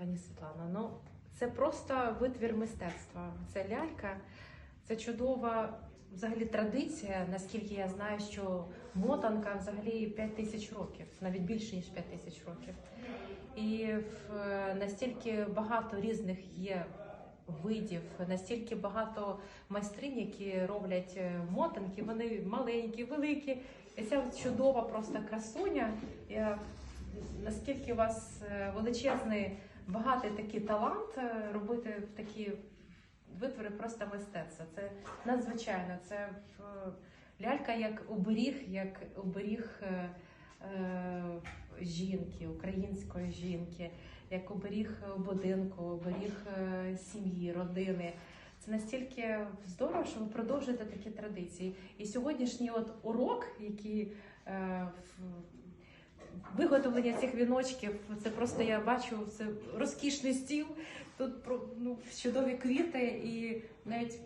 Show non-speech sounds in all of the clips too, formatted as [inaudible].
пані Світлано. Ну, це просто витвір мистецтва. Це лялька, це чудова взагалі традиція. Наскільки я знаю, що мотанка взагалі 5 тисяч років, навіть більше ніж 5 тисяч років. І в- настільки багато різних є видів, настільки багато майстринь, які роблять е, мотанки, вони маленькі, великі. І ця чудова просто красуня. Я, наскільки у вас е, величезний, багатий такий талант е, робити такі витвори просто мистецтва. Це надзвичайно. Це лялька як оберіг, як оберіг е, е, жінки, української жінки, як оберіг будинку, оберіг е, сім'ї, родини. Це настільки здорово, що ви продовжуєте такі традиції. І сьогоднішній от урок, який е, виготовлення цих віночків, це просто я бачу це розкішний стіл. Тут ну, чудові квіти, і навіть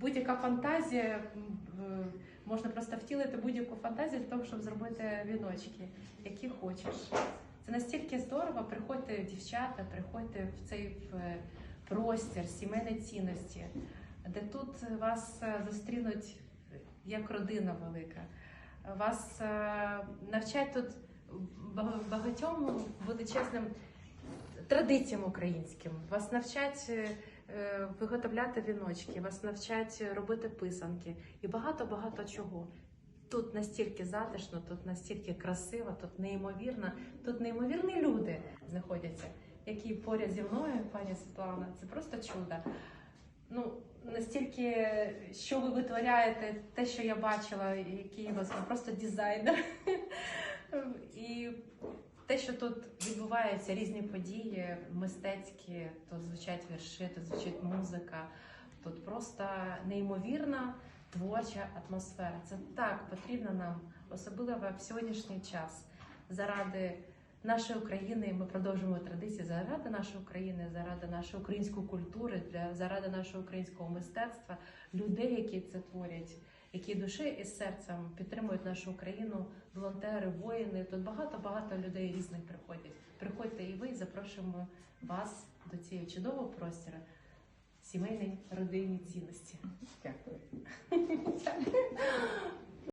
будь-яка фантазія можна просто втілити будь-яку фантазію для того, щоб зробити віночки, які хочеш. Це настільки здорово. Приходьте, дівчата, приходьте в цей простір сімейної цінності, де тут вас е, зустрінуть як родина велика. Вас е, навчать тут бага- багатьом величезним традиціям українським. Вас навчать е, е, виготовляти віночки, вас навчать робити писанки і багато-багато чого. Тут настільки затишно, тут настільки красиво, тут неймовірно, тут неймовірні люди знаходяться, які поряд зі мною, пані Світлана. Це просто чудо. Ну, настільки, що ви витворяєте, те, що я бачила, який у вас просто дизайнер. [laughs] І те, що тут відбуваються різні події, мистецькі, тут звучать вірші, тут звучить музика, тут просто неймовірна творча атмосфера. Це так потрібно нам, особливо в сьогоднішній час. Заради нашої України ми продовжуємо традиції заради нашої України, заради нашої української культури, для заради нашого українського мистецтва, людей, які це творять, які душею і серцем підтримують нашу Україну, волонтери, воїни. Тут багато багато людей різних приходять. Приходьте і ви, запрошуємо вас до цієї чудового простору сімейної родинні цінності. Дякую. [laughs]